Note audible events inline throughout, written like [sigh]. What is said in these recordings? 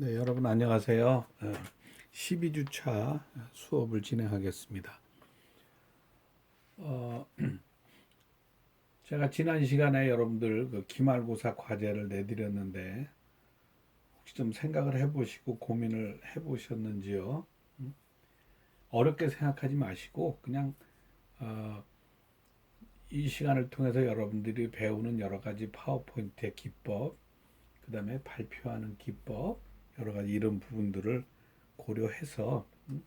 네, 여러분 안녕하세요. 12주차 수업을 진행하겠습니다. 어, [clears throat] 제가 지난 시간에 여러분들 그 기말고사 과제를 내드렸는데 혹시 좀 생각을 해보시고 고민을 해보셨는지요? 음? 어렵게 생각하지 마시고 그냥 어, 이 시간을 통해서 여러분들이 배우는 여러 가지 파워포인트의 기법, 그 다음에 발표하는 기법, 여러 가지 이런 부분들을 고려해서 음,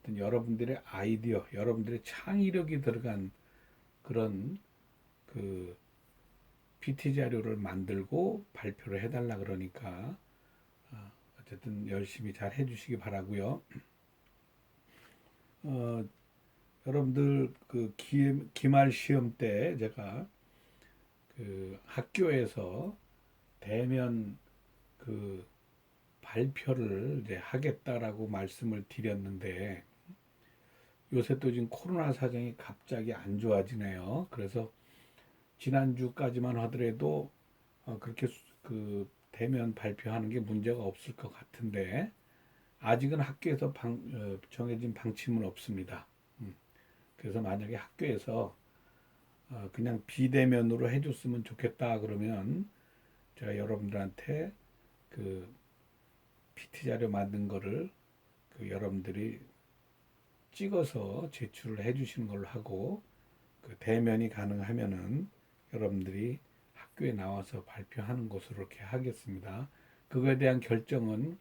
어떤 여러분들의 아이디어, 여러분들의 창의력이 들어간 그런 그 PT 자료를 만들고 발표를 해달라 그러니까 어, 어쨌든 열심히 잘 해주시기 바라고요. 어, 여러분들 그 기, 기말 시험 때 제가 그 학교에서 대면 그 발표를 이제 하겠다라고 말씀을 드렸는데 요새 또 지금 코로나 사정이 갑자기 안 좋아지네요. 그래서 지난주까지만 하더라도 어, 그렇게 수- 그 대면 발표하는 게 문제가 없을 것 같은데 아직은 학교에서 방, 어, 정해진 방침은 없습니다. 음. 그래서 만약에 학교에서 어, 그냥 비대면으로 해줬으면 좋겠다 그러면 제가 여러분들한테 그 PT 자료 만든 거를 그 여러분들이 찍어서 제출을 해 주시는 걸로 하고 그 대면이 가능하면은 여러분들이 학교에 나와서 발표하는 것으로 이렇게 하겠습니다. 그거에 대한 결정은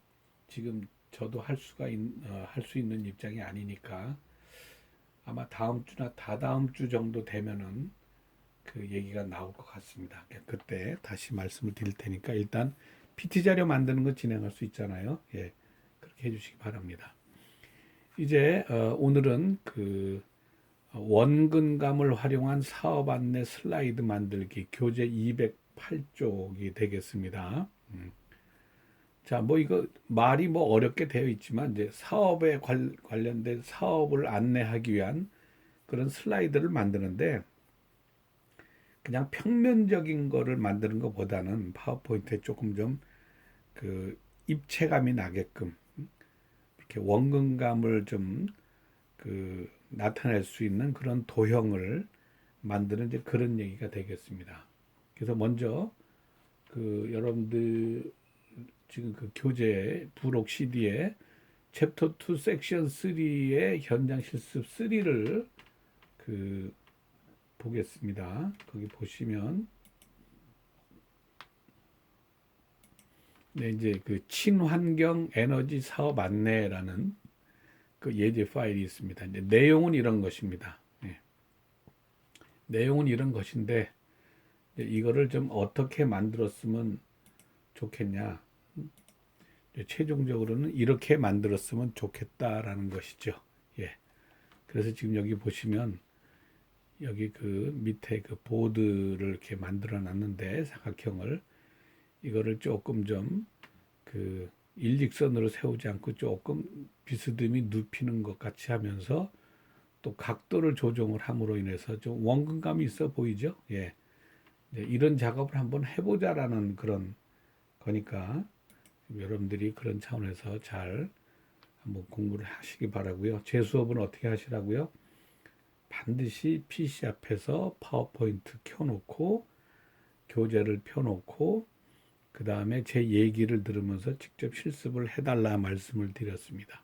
지금 저도 할 수가 어, 할수 있는 입장이 아니니까 아마 다음 주나 다다음 주 정도 되면은 그 얘기가 나올 것 같습니다. 그때 다시 말씀을 드릴 테니까 일단 PT 자료 만드는 거 진행할 수 있잖아요. 예, 그렇게 해주시기 바랍니다. 이제 어, 오늘은 그 원근감을 활용한 사업 안내 슬라이드 만들기 교재 208쪽이 되겠습니다. 음. 자, 뭐 이거 말이 뭐 어렵게 되어 있지만 이제 사업에 관, 관련된 사업을 안내하기 위한 그런 슬라이드를 만드는데 그냥 평면적인 거를 만드는 것보다는 파워포인트에 조금 좀 그 입체감이 나게끔 이렇게 원근감을 좀 그 나타낼 수 있는 그런 도형을 만드는 이제 그런 얘기가 되겠습니다. 그래서 먼저 그 여러분들 지금 그 교재 부록 CD에 챕터 2 섹션 3의 현장 실습 3를 그 보겠습니다. 거기 보시면 네, 이제 그 친환경 에너지 사업 안내라는 그 예제 파일이 있습니다. 이제 내용은 이런 것입니다. 예. 내용은 이런 것인데 이거를 좀 어떻게 만들었으면 좋겠냐. 최종적으로는 이렇게 만들었으면 좋겠다라는 것이죠. 예. 그래서 지금 여기 보시면 여기 그 밑에 그 보드를 이렇게 만들어 놨는데 사각형을 이거를 조금 좀 그 일직선으로 세우지 않고 조금 비스듬히 눕히는 것 같이 하면서 또 각도를 조정을 함으로 인해서 좀 원근감이 있어 보이죠? 예. 이런 작업을 한번 해보자라는 그런 거니까 여러분들이 그런 차원에서 잘 한번 공부를 하시기 바라고요. 제 수업은 어떻게 하시라고요? 반드시 PC 앞에서 파워포인트 켜놓고 교재를 펴놓고 그 다음에 제 얘기를 들으면서 직접 실습을 해달라 말씀을 드렸습니다.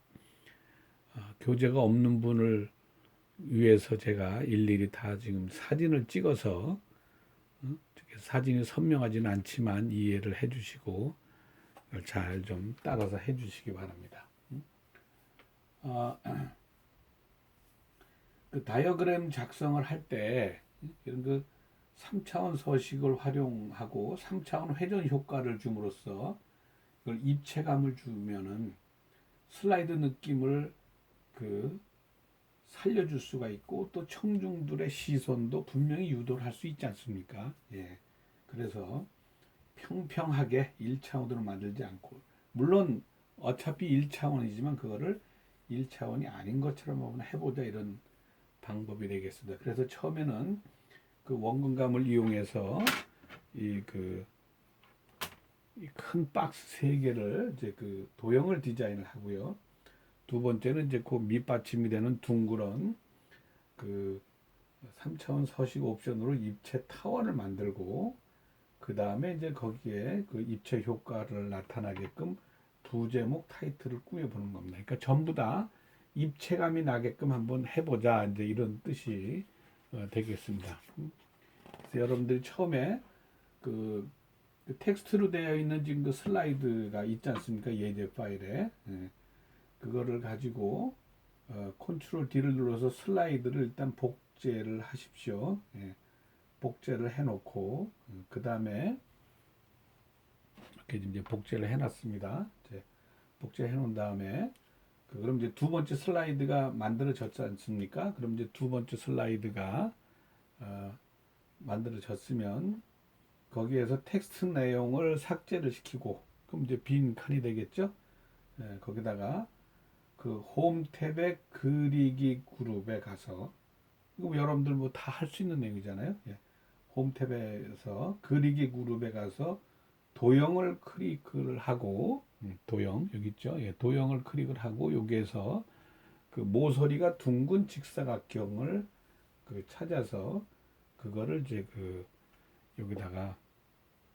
아, 교재가 없는 분을 위해서 제가 일일이 다 지금 사진을 찍어서 어, 사진이 선명하지는 않지만 이해를 해주시고 잘 좀 따라서 해주시기 바랍니다. 음? 아, [clears throat] 그 다이어그램 작성을 할 때 이런 그 3차원 서식을 활용하고 3차원 회전 효과를 줌으로써 이걸 입체감을 주면은 슬라이드 느낌을 그 살려줄 수가 있고 또 청중들의 시선도 분명히 유도를 할 수 있지 않습니까? 예. 그래서 평평하게 1차원으로 만들지 않고 물론 어차피 1차원이지만 그거를 1차원이 아닌 것처럼 한번 해보자 이런 방법이 되겠습니다. 그래서 처음에는 그 원근감을 이용해서 이그이큰 박스 세 개를 이제 그 도형을 디자인을 하고요. 두 번째는 이제 그 밑받침이 되는 둥그런 그 3차원 서식 옵션으로 입체 타원을 만들고 그 다음에 이제 거기에 그 입체 효과를 나타나게끔 두 제목 타이틀을 꾸며보는 겁니다. 그러니까 전부 다 입체감이 나게끔 한번 해보자 이제 이런 뜻이 어, 되겠습니다. 음. 그래서 여러분들이 처음에 그, 그 텍스트로 되어 있는 지금 그 슬라이드가 있지 않습니까? 예제 파일에 예. 그거를 가지고 어, 컨트롤 D를 눌러서 슬라이드를 일단 복제를 하십시오. 예. 복제를 해놓고 그 다음에 이렇게 이제 복제를 해놨습니다. 복제해 놓은 다음에 그 그럼 이제 두 번째 슬라이드가 만들어졌지 않습니까? 그럼 이제 두 번째 슬라이드가 어, 만들어졌으면 거기에서 텍스트 내용을 삭제를 시키고 그럼 이제 빈 칸이 되겠죠? 예, 거기다가 그 홈 탭의 그리기 그룹에 가서 이거 여러분들 뭐 다 할 수 있는 내용이잖아요. 예. 홈 탭에서 그리기 그룹에 가서 도형을 클릭을 하고 음, 도형 여기 있죠. 예, 도형을 클릭을 하고 여기에서 그 모서리가 둥근 직사각형을 그 찾아서 그거를 이제 그 여기다가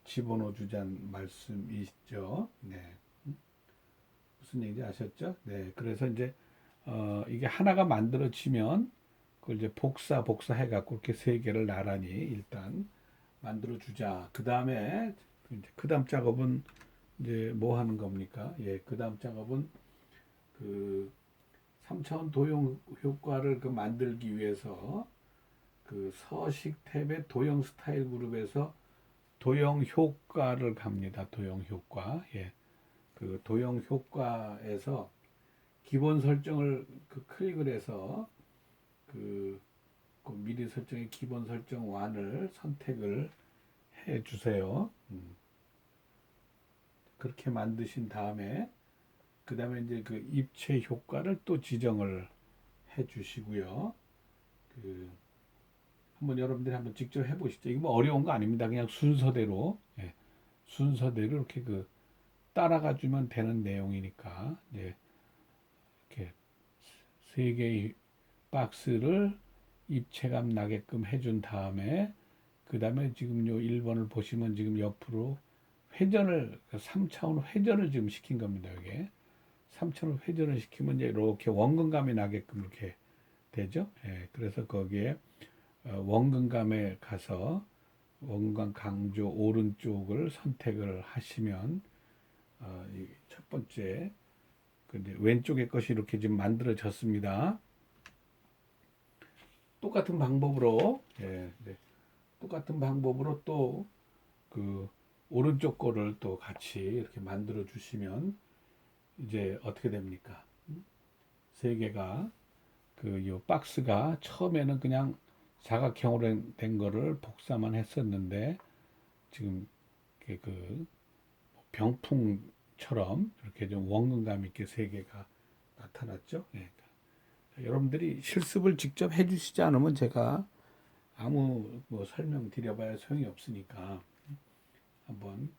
집어넣어 주자는 말씀이시죠. 네. 음? 무슨 얘기인지 아셨죠? 네. 그래서 이제 어 이게 하나가 만들어지면 그걸 이제 복사 복사 해 갖고 이렇게 세 개를 나란히 일단 만들어 주자. 그 다음에 그 다음 작업은 이제 뭐 하는 겁니까? 예, 그 다음 작업은 그 3차원 도형 효과를 그 만들기 위해서 그 서식 탭의 도형 스타일 그룹에서 도형 효과를 갑니다. 도형 효과. 예. 그 도형 효과에서 기본 설정을 그 클릭을 해서 그, 그 미리 설정의 기본 설정 완을 선택을 해 주세요. 음. 그렇게 만드신 다음에 그 다음에 이제 그 입체 효과를 또 지정을 해 주시고요. 그 한번 여러분들이 한번 직접 해 보시죠. 이거 뭐 어려운 거 아닙니다. 그냥 순서대로 예, 순서대로 이렇게 그 따라가 주면 되는 내용이니까 이제 이렇게 세 개의 박스를 입체감 나게끔 해준 다음에 그 다음에 지금 요 1번을 보시면 지금 옆으로 회전을 3차원 회전을 지금 시킨 겁니다. 이게 3차원 회전을 시키면 이제 이렇게 원근감이 나게끔 이렇게 되죠. 예, 그래서 거기에 어, 원근감에 가서 원근 강조 오른쪽을 선택을 하시면 어, 첫 번째 근데 왼쪽의 것이 이렇게 지금 만들어졌습니다. 똑같은 방법으로 예, 네. 똑같은 방법으로 또 그 오른쪽 거를 또 같이 이렇게 만들어 주시면 이제 어떻게 됩니까? 세 개가 그요 박스가 처음에는 그냥 사각형으로 된 거를 복사만 했었는데 지금 그 병풍처럼 이렇게 좀 원근감 있게 세 개가 나타났죠. 예. 여러분들이 실습을 직접 해주시지 않으면 제가 아무 뭐 설명 드려봐야 소용이 없으니까 한번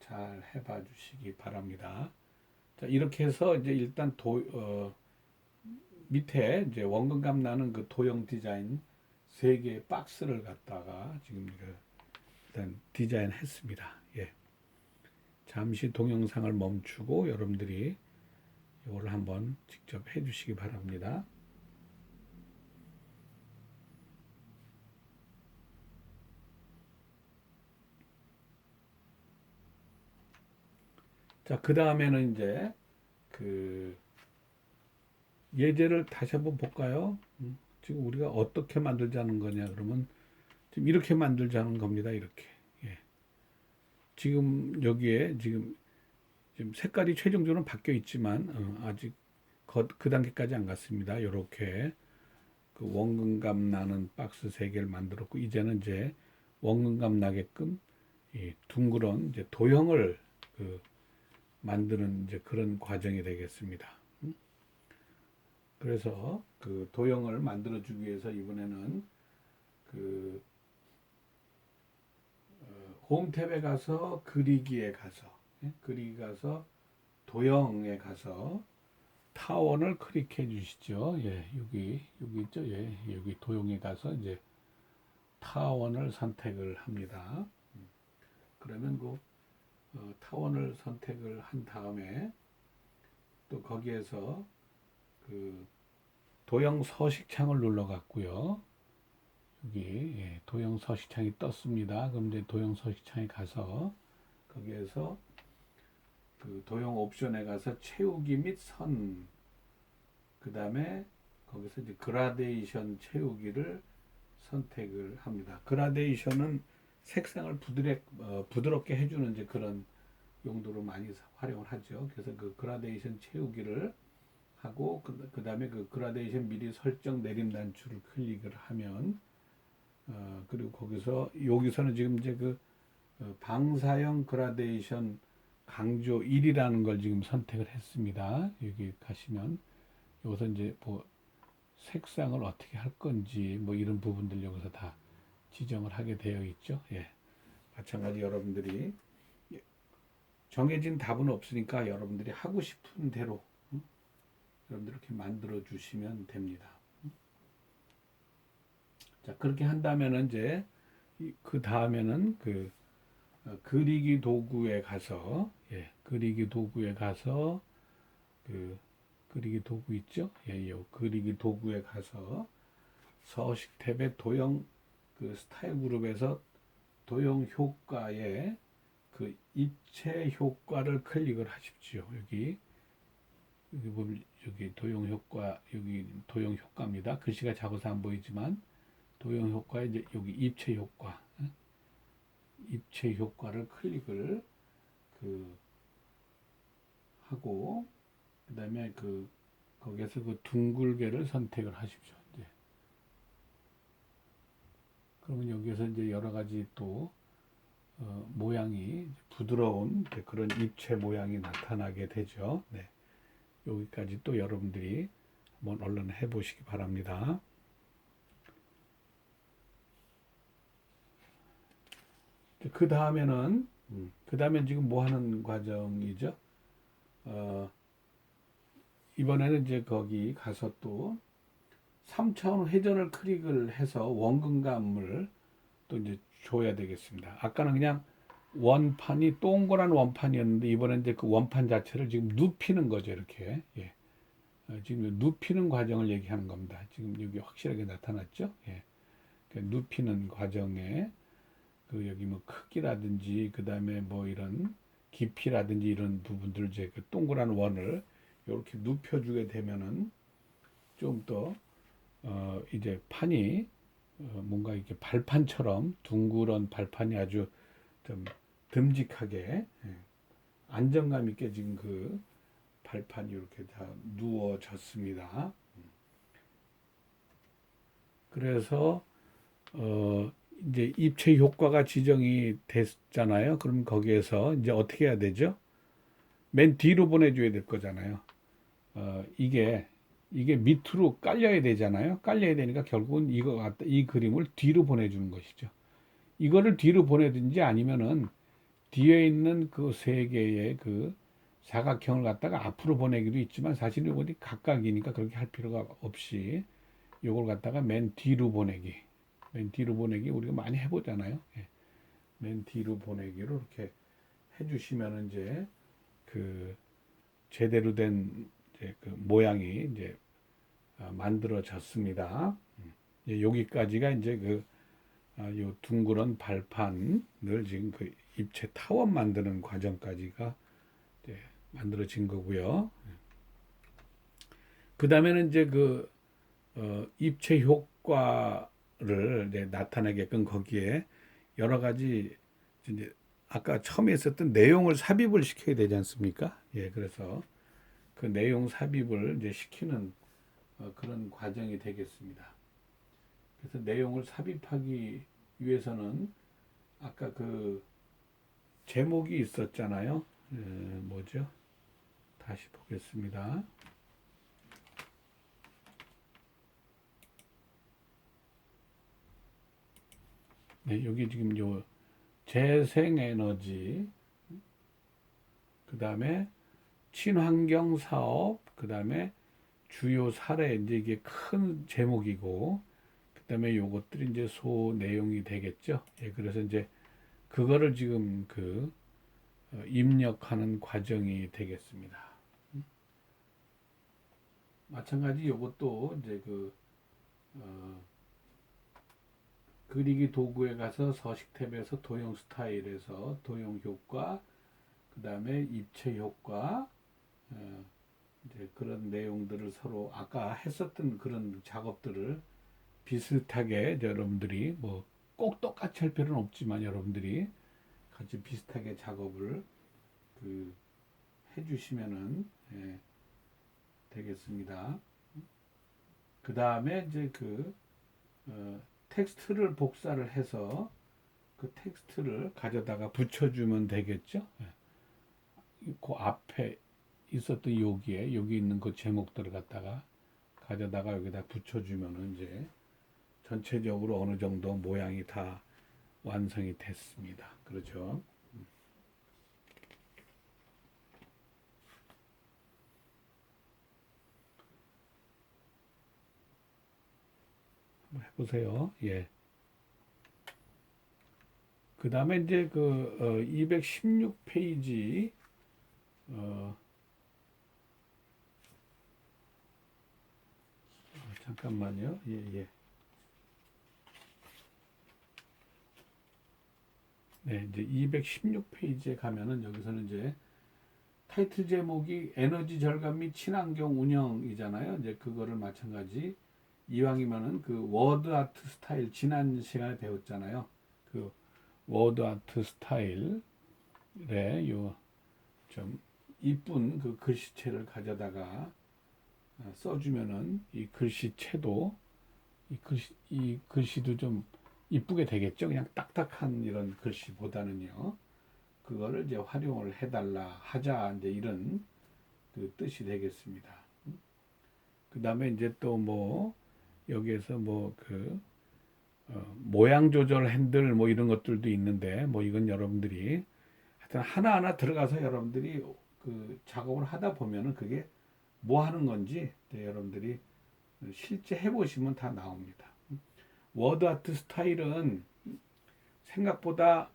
잘 해봐 주시기 바랍니다. 자, 이렇게 해서 이제 일단 도, 어, 밑에 이제 원근감 나는 그 도형 디자인 세 개의 박스를 갖다가 지금 그 일단 디자인 했습니다. 예. 잠시 동영상을 멈추고 여러분들이 이거를 한번 직접 해 주시기 바랍니다. 자, 그 다음에는 이제 그 예제를 다시 한번 볼까요? 음, 지금 우리가 어떻게 만들자는 거냐 그러면 지금 이렇게 만들자는 겁니다. 이렇게. 예. 지금 여기에 지금 지금 색깔이 최종적으로 바뀌어 있지만 어, 아직 그, 그 단계까지 안 갔습니다. 이렇게 그 원근감 나는 박스 세 개를 만들었고 이제는 이제 원근감 나게끔 이 둥그런 이제 도형을 그 만드는 이제 그런 과정이 되겠습니다. 음? 그래서 그 도형을 만들어 주기 위해서 이번에는 그 어, 홈 탭에 가서 그리기에 가서 예? 그리기 가서 도형에 가서 타원을 클릭해 주시죠. 예, 여기 여기 있죠. 예, 여기 도형에 가서 이제 타원을 선택을 합니다. 음, 그러면 그 어, 타원을 선택을 한 다음에 또 거기에서 그 도형 서식창을 눌러 갖고요. 여기 예, 도형 서식창이 떴습니다. 그럼 이제 도형 서식창에 가서 거기에서 그 도형 옵션에 가서 채우기 및 선, 그 다음에 거기서 이제 그라데이션 채우기를 선택을 합니다. 그라데이션은 색상을 부드럽, 어, 부드럽게 해주는 이제 그런 용도로 많이 사- 활용을 하죠. 그래서 그 그라데이션 채우기를 하고 그, 그 다음에 그 그라데이션 미리 설정 내림 단추를 클릭을 하면 어, 그리고 거기서 여기서는 지금 이제 그 어, 방사형 그라데이션 강조 1이라는 걸 지금 선택을 했습니다. 여기 가시면 여기서 이제 뭐 색상을 어떻게 할 건지 뭐 이런 부분들 여기서 다 지정을 하게 되어 있죠. 예. 마찬가지 여러분들이 정해진 답은 없으니까 여러분들이 하고 싶은 대로 응? 여러분들 이렇게 만들어 주시면 됩니다. 자 그렇게 한다면은 이제 이- 그 다음에는 그 어, 그리기 도구에 가서 예, 그리기 도구에 가서 그 그리기 도구 있죠? 예, 요 그리기 도구에 가서 서식 탭의 도형 그 스타일 그룹에서 도형 효과에 그 입체 효과를 클릭을 하십시오. 여기 여기 보면 여기 도형 효과 여기 도형 효과입니다. 글씨가 작아서 안 보이지만 도형 효과에 이제 여기 입체 효과 예? 입체 효과를 클릭을 그 하고 그다음에 그 거기에서 그 둥글게를 선택을 하십시오. 이제 그러면 여기에서 이제 여러 가지 또 어, 모양이 부드러운 그런 입체 모양이 나타나게 되죠. 네. 여기까지 또 여러분들이 한번 얼른 해보시기 바랍니다. 그 다음에는 그 다음엔 지금 뭐 하는 과정이죠? 어, 이번에는 이제 거기 가서 또 3차원 회전을 클릭을 해서 원근감을 또 이제 줘야 되겠습니다. 아까는 그냥 원판이 동그란 원판이었는데 이번엔 이제 그 원판 자체를 지금 눕히는 거죠 이렇게 예. 어, 지금 눕히는 과정을 얘기하는 겁니다. 지금 여기 확실하게 나타났죠? 예. 그 눕히는 과정에 그 여기 뭐 크기라든지 그 다음에 뭐 이런 깊이라든지 이런 부분들 이제 그 동그란 원을 이렇게 눕혀주게 되면은 좀더 어 이제 판이 어 뭔가 이렇게 발판처럼 둥그런 발판이 아주 좀 듬직하게 예, 안정감 있게 지금 그 발판이 이렇게 다 누워졌습니다. 그래서 어 이제 입체 효과가 지정이 됐잖아요. 그럼 거기에서 이제 어떻게 해야 되죠? 맨 뒤로 보내줘야 될 거잖아요. 어, 이게 이게 밑으로 깔려야 되잖아요. 깔려야 되니까 결국은 이거 갖다 이 그림을 뒤로 보내주는 것이죠. 이거를 뒤로 보내든지 아니면은 뒤에 있는 그 세 개의 그 사각형을 갖다가 앞으로 보내기도 있지만 사실 이거이 각각이니까 그렇게 할 필요가 없이 이걸 갖다가 맨 뒤로 보내기. 맨 뒤로 보내기 우리가 많이 해보잖아요. 예. 맨 뒤로 보내기로 이렇게 해주시면 이제 그 제대로 된 이제 그 모양이 이제 아, 만들어졌습니다. 음. 여기까지가 이제 그 아, 요 둥그런 발판을 지금 그 입체 타원 만드는 과정까지가 이제 만들어진 거고요. 그 다음에는 이제 그 어, 입체 효과를 이제 나타내게끔 거기에 여러 가지 이제 아까 처음에 있었던 내용을 삽입을 시켜야 되지 않습니까? 예, 그래서 그 내용 삽입을 이제 시키는 어, 그런 과정이 되겠습니다. 그래서 내용을 삽입하기 위해서는 아까 그 제목이 있었잖아요. 에, 뭐죠? 다시 보겠습니다. 네, 여기 지금 요 재생에너지, 그 다음에 친환경 사업, 그 다음에 주요 사례, 이제 이게 큰 제목이고, 그 다음에 요것들이 이제 소 내용이 되겠죠. 예, 그래서 이제 그거를 지금 그 어, 입력하는 과정이 되겠습니다. 음? 마찬가지 요것도 이제 그 어, 그리기 도구에 가서 서식 탭에서 도형 스타일에서 도형 효과, 그 다음에 입체 효과, 어, 이제 그런 내용들을 서로 아까 했었던 그런 작업들을 비슷하게 여러분들이 뭐 꼭 똑같이 할 필요는 없지만 여러분들이 같이 비슷하게 작업을 그 해주시면은 예, 되겠습니다. 그 다음에 이제 그 어, 텍스트를 복사를 해서 그 텍스트를 가져다가 붙여주면 되겠죠. 예. 그 앞에 있었던 여기에 여기 있는 그 제목들을 갖다가 가져다가 여기다 붙여주면은 이제 전체적으로 어느 정도 모양이 다 완성이 됐습니다. 그렇죠. 해보세요. 예. 그 다음에 이제 그, 어, 216페이지, 어, 어, 잠깐만요. 예, 예. 네, 이제 216페이지에 가면은 여기서는 이제 타이틀 제목이 에너지 절감 및 친환경 운영이잖아요. 이제 그거를 마찬가지 이왕이면은 그 워드 아트 스타일 지난 시간에 배웠잖아요. 그 워드 아트 스타일에 요좀 이쁜 그 글씨체를 가져다가 어, 써주면은 이 글씨체도 이 글씨 이 글씨도 좀 이쁘게 되겠죠. 그냥 딱딱한 이런 글씨보다는요. 그거를 이제 활용을 해달라 하자 이제 이런 그 뜻이 되겠습니다. 그 다음에 이제 또 뭐 여기에서 뭐그 어, 모양 조절 핸들 뭐 이런 것들도 있는데 뭐 이건 여러분들이 하여튼 하나하나 들어가서 여러분들이 그 작업을 하다 보면은 그게 뭐 하는 건지 네, 여러분들이 실제 해보시면 다 나옵니다. 워드 아트 스타일은 생각보다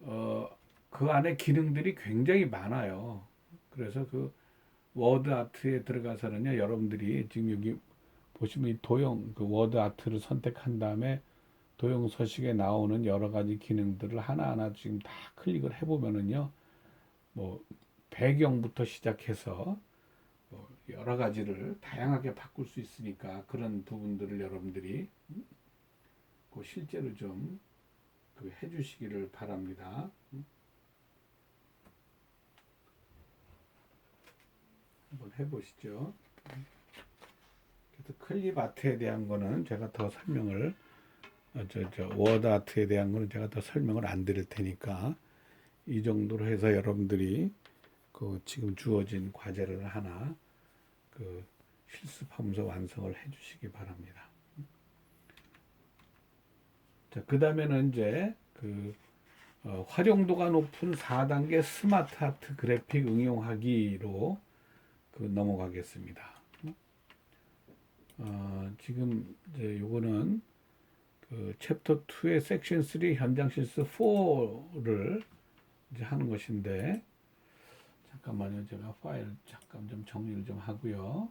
어, 그 안에 기능들이 굉장히 많아요. 그래서 그 워드 아트에 들어가서는요, 여러분들이 지금 여기 보시면 이 도형, 그 워드 아트를 선택한 다음에 도형 서식에 나오는 여러 가지 기능들을 하나하나 지금 다 클릭을 해보면은요, 뭐, 배경부터 시작해서 뭐 여러 가지를 다양하게 바꿀 수 있으니까 그런 부분들을 여러분들이 그 실제로 좀 그 해주시기를 바랍니다. 한번 해보시죠. 그래서 클립 아트에 대한 거는 제가 더 설명을 어, 저, 저 워드 아트에 대한 거는 제가 더 설명을 안 드릴 테니까 이 정도로 해서 여러분들이 그 지금 주어진 과제를 하나 그 실습하면서 완성을 해주시기 바랍니다. 자, 그 다음에는 이제 그 어, 활용도가 높은 4단계 스마트 아트 그래픽 응용하기로 그 넘어가겠습니다. 어, 지금 이제 요거는 그 챕터 2의 섹션 3 현장 실습 4를 이제 하는 것인데 잠깐만요. 제가 파일 잠깐 좀 정리를 좀 하고요.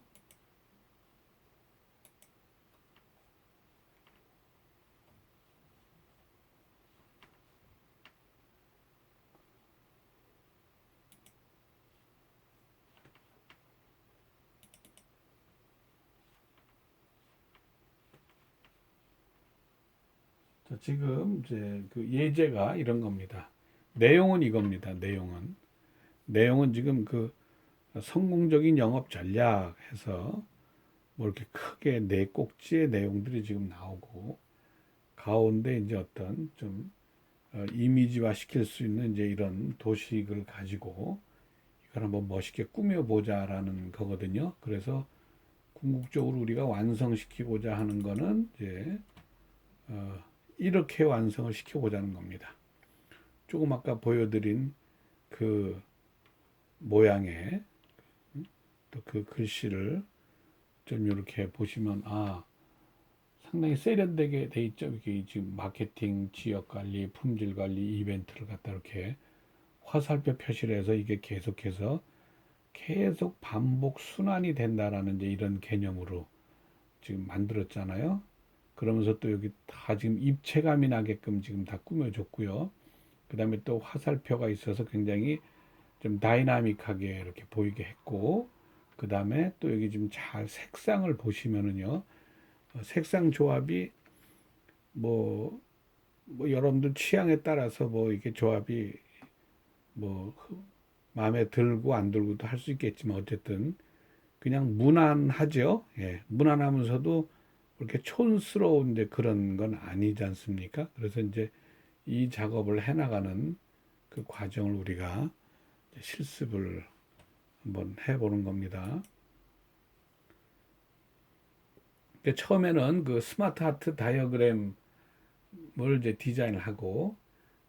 자, 지금 이제 그 예제가 이런 겁니다. 내용은 이겁니다. 내용은 내용은 지금 그 성공적인 영업 전략 해서 뭐 이렇게 크게 네 꼭지의 내용들이 지금 나오고 가운데 이제 어떤 좀 어, 이미지화 시킬 수 있는 이제 이런 도식을 가지고 이걸 한번 멋있게 꾸며보자라는 거거든요. 그래서 궁극적으로 우리가 완성시키고자 하는 거는 이제 어, 이렇게 완성을 시켜보자는 겁니다. 조금 아까 보여드린 그 모양의 또 그 글씨를 좀 이렇게 보시면 아 상당히 세련되게 돼 있죠. 이게 지금 마케팅, 지역 관리, 품질 관리, 이벤트를 갖다 이렇게 화살표 표시를 해서 이게 계속해서 계속 반복 순환이 된다라는 이제 이런 개념으로 지금 만들었잖아요. 그러면서 또 여기 다 지금 입체감이 나게끔 지금 다 꾸며줬고요. 그 다음에 또 화살표가 있어서 굉장히 좀 다이나믹하게 이렇게 보이게 했고, 그 다음에 또 여기 지금 잘 색상을 보시면은요, 어, 색상 조합이 뭐, 뭐 여러분들 취향에 따라서 뭐 이게 조합이 뭐 마음에 들고 안 들고도 할 수 있겠지만 어쨌든 그냥 무난하죠. 예, 무난하면서도 그렇게 촌스러운 이제 그런 건 아니지 않습니까? 그래서 이제 이 작업을 해나가는 그 과정을 우리가 실습을 한번 해보는 겁니다. 그러니까 처음에는 그 스마트 하트 다이어그램을 이제 디자인을 하고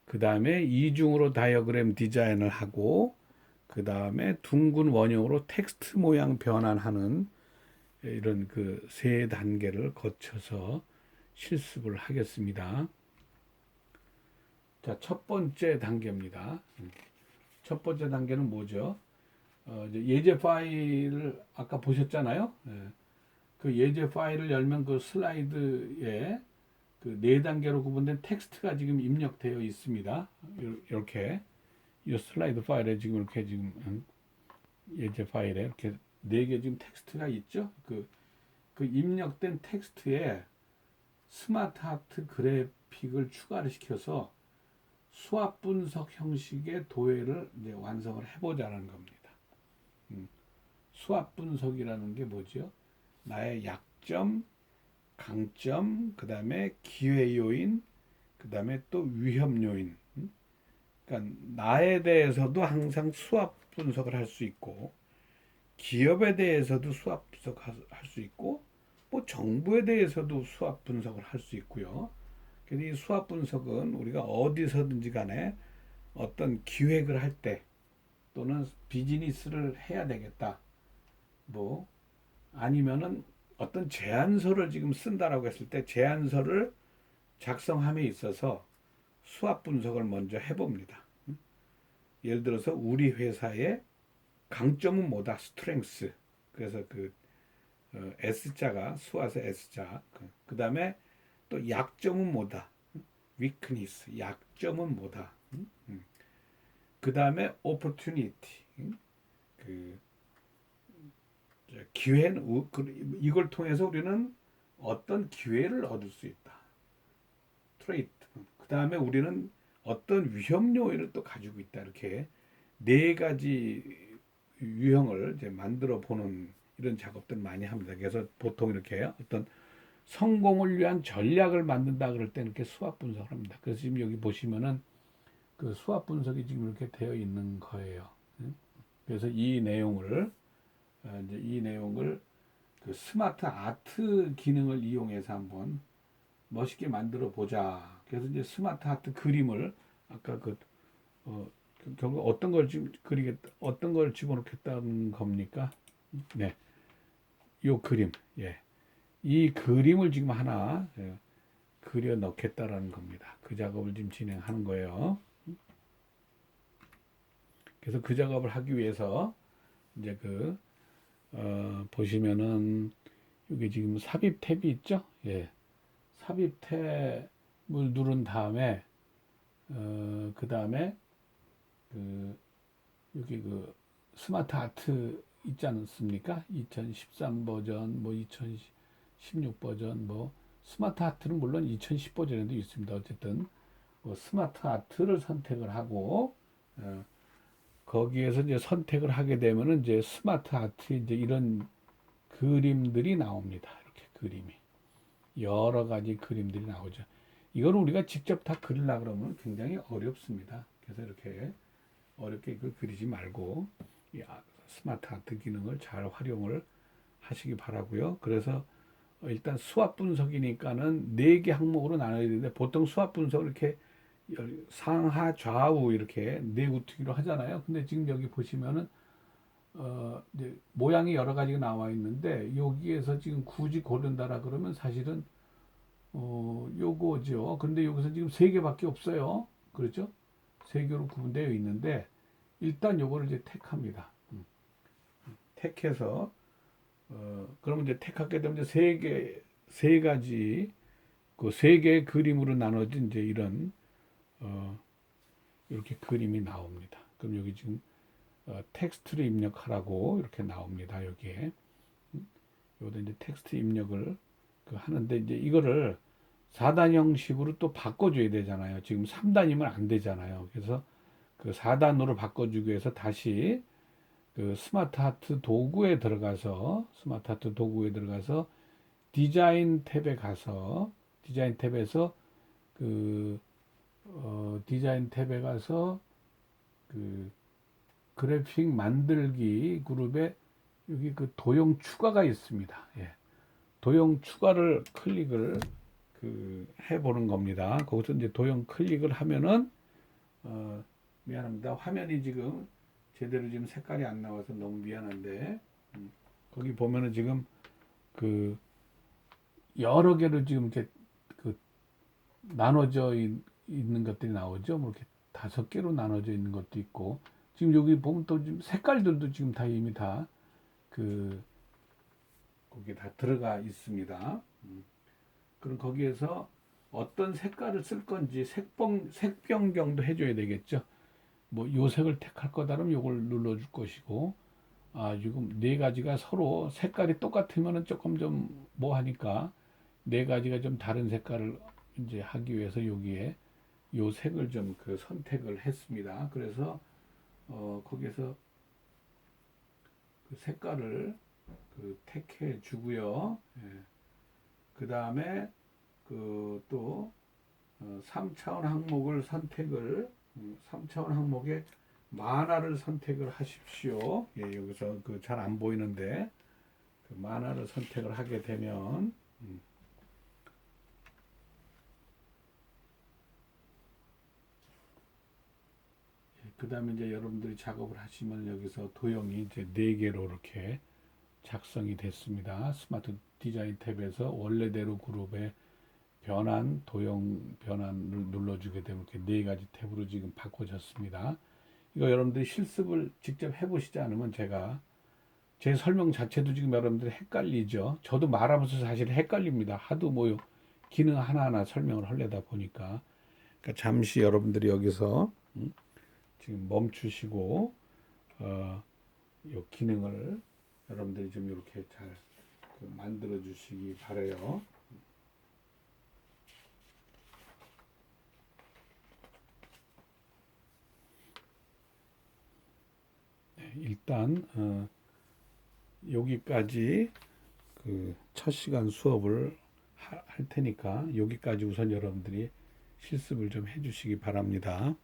그 다음에 이중으로 다이어그램 디자인을 하고 그 다음에 둥근 원형으로 텍스트 모양 변환하는 이런 그 세 단계를 거쳐서 실습을 하겠습니다. 자, 첫 번째 단계입니다. 첫 번째 단계는 뭐죠? 어, 예제 파일을 아까 보셨잖아요. 예. 그 예제 파일을 열면 그 슬라이드에 그 네 단계로 구분된 텍스트가 지금 입력되어 있습니다. 이렇게 이 슬라이드 파일에 지금 이렇게 지금 음, 예제 파일에 이렇게 네 개 지금 텍스트가 있죠. 그, 그 입력된 텍스트에 스마트 하트 그래픽을 추가를 시켜서 수압 분석 형식의 도해를 이제 완성을 해보자는 겁니다. 음, 수압 분석이라는 게 뭐죠? 나의 약점, 강점, 그 다음에 기회 요인, 그 다음에 또 위험 요인. 음? 그러니까 나에 대해서도 항상 수압 분석을 할 수 있고, 기업에 대해서도 수압 분석할 수 있고, 뭐 정부에 대해서도 수압 분석을 할 수 있고요. 이 수압 분석은 우리가 어디서든지 간에 어떤 기획을 할 때 또는 비즈니스를 해야 되겠다. 뭐 아니면은 어떤 제안서를 지금 쓴다라고 했을 때 제안서를 작성함에 있어서 수압 분석을 먼저 해봅니다. 예를 들어서 우리 회사의 강점은 뭐다? 스트렝스. 그래서 그 어, S자가 수화서 S자. 그 다음에 또 약점은 뭐다? weakness. 약점은 뭐다? 그 다음에 opportunity. 그 기회는 그, 이걸 통해서 우리는 어떤 기회를 얻을 수 있다. 트레이트. 그 다음에 우리는 어떤 위험 요인을 또 가지고 있다. 이렇게 네 가지 유형을 이제 만들어 보는 이런 작업들 많이 합니다. 그래서 보통 이렇게 어떤 성공을 위한 전략을 만든다 그럴 때 이렇게 수학 분석을 합니다. 그래서 지금 여기 보시면은 그 수학 분석이 지금 이렇게 되어 있는 거예요. 그래서 이 내용을 어, 이제 이 내용을 그 스마트 아트 기능을 이용해서 한번 멋있게 만들어 보자. 그래서 이제 스마트 아트 그림을 아까 그 어, 그 결국 어떤 걸 지금 그리겠다, 어떤 걸 집어넣겠다는 겁니까? 네, 요 그림, 예, 이 그림을 지금 하나 예, 그려 넣겠다라는 겁니다. 그 작업을 지금 진행하는 거예요. 그래서 그 작업을 하기 위해서 이제 그 어, 보시면은 여기 지금 삽입 탭이 있죠? 예. 삽입 탭을 누른 다음에 어, 그 다음에 그 여기 그 스마트 아트 있지 않습니까? 2013 버전, 뭐 2016 버전, 뭐 스마트 아트는 물론 2010 버전에도 있습니다. 어쨌든 뭐 스마트 아트를 선택을 하고 어, 거기에서 이제 선택을 하게 되면은 이제 스마트 아트 이제 이런 그림들이 나옵니다. 이렇게 그림이 여러 가지 그림들이 나오죠. 이걸 우리가 직접 다 그리려 그러면 굉장히 어렵습니다. 그래서 이렇게 어렵게 그 그리지 말고 이 아- 스마트 아트 기능을 잘 활용을 하시기 바라고요. 그래서 일단 수압 분석이니까는 네 개 항목으로 나눠야 되는데 보통 수압 분석을 이렇게 열- 상하 좌우 이렇게 네 우투기로 하잖아요. 근데 지금 여기 보시면은 어 이제 모양이 여러 가지가 나와 있는데 여기에서 지금 굳이 고른다라 그러면 사실은 어 요거죠. 근데 여기서 지금 세 개밖에 없어요. 그렇죠? 세 개로 구분되어 있는데 일단 요거를 이제 택합니다. 음. 택해서 어 그러면 이제 택하게 되면 이제 세 개, 세 가지 그 세 개의 그림으로 나눠진 이제 이런 어 이렇게 그림이 나옵니다. 그럼 여기 지금 어, 텍스트를 입력하라고 이렇게 나옵니다. 여기에 음? 여기다 이제 텍스트 입력을 그 하는데 이제 이거를 4단 형식으로 또 바꿔줘야 되잖아요. 지금 3단이면 안 되잖아요. 그래서 그 4단으로 바꿔주기 위해서 다시 그 스마트 하트 도구에 들어가서 스마트 하트 도구에 들어가서 디자인 탭에 가서 디자인 탭에서 그 어, 디자인 탭에 가서 그 그래픽 만들기 그룹에 여기 그 도형 추가가 있습니다. 예. 도형 추가를 클릭을 그 해보는 겁니다. 거기서 이제 도형 클릭을 하면은 어, 미안합니다. 화면이 지금 제대로 지금 색깔이 안 나와서 너무 미안한데 음, 거기 보면은 지금 그 여러 개로 지금 이렇게 그 나눠져 있, 는 것들이 나오죠. 뭐 이렇게 다섯 개로 나눠져 있는 것도 있고 지금 여기 보면 또 지금 색깔들도 지금 다 이미 다 그 거기에 다 들어가 있습니다. 음. 그럼 거기에서 어떤 색깔을 쓸 건지 색봉 색 변경도 해줘야 되겠죠. 뭐 요 색을 택할 거다면 요걸 눌러줄 것이고 아 지금 네 가지가 서로 색깔이 똑같으면은 조금 좀 뭐 하니까 네 가지가 좀 다른 색깔을 이제 하기 위해서 여기에 요 색을 좀 그 선택을 했습니다. 그래서 어 거기에서 그 색깔을 그 택해 주고요. 그 다음에 그또 어, 3차원 항목을 선택을 음, 3차원 항목에 만화를 선택을 하십시오. 예, 여기서 그 잘 안 보이는데 그 만화를 선택을 하게 되면 음, 그 다음에 이제 여러분들이 작업을 하시면 여기서 도형이 이제 네 개로 이렇게 작성이 됐습니다. 스마트 디자인 탭에서 원래대로 그룹에 변환, 도형 변환을 눌러주게 되면 이렇게 네 가지 탭으로 지금 바꿔졌습니다. 이거 여러분들이 실습을 직접 해보시지 않으면 제가 제 설명 자체도 지금 여러분들이 헷갈리죠. 저도 말하면서 사실 헷갈립니다. 하도 뭐 기능 하나하나 설명을 하려다 보니까. 그러니까 잠시 여러분들이 여기서 음, 지금 멈추시고 어, 이 기능을 여러분들이 좀 이렇게 잘그 만들어 주시기 바래요. 일단 어, 여기까지 그 첫 시간 수업을 하- 할 테니까 여기까지 우선 여러분들이 실습을 좀 해주시기 바랍니다.